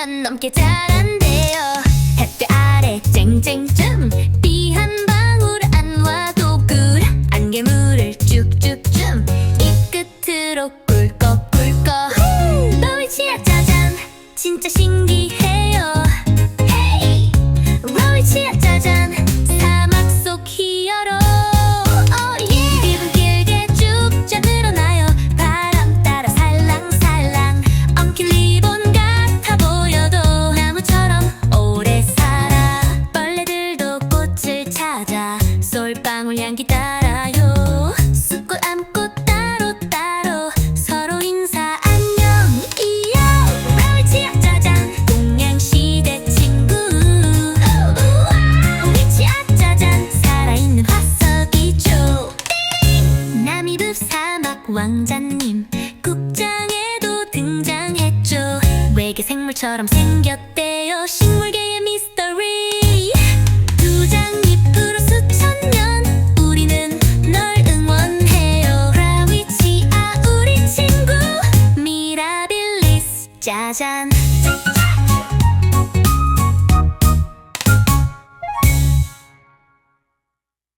5년 넘게 자란대요. 햇볕 아래 쨍쨍쯤 비 한 방울 안 와도 꿀 안개물을 쭉쭉쯤 이 끝으로 꿀꺽꿀꺽. 로이치야 짜잔. 진짜 신기해 솔방울 향기 따라요. 숲꽃 암꽃 따로 따로 서로 인사 안녕 이요. 로이치야 짜잔 동양시대 친구. 로이치야 짜잔 살아있는 화석이죠. 나미브 사막 왕자님 국장에도 등장했죠. 외계 생물처럼 생겼대요. 식물계 짜잔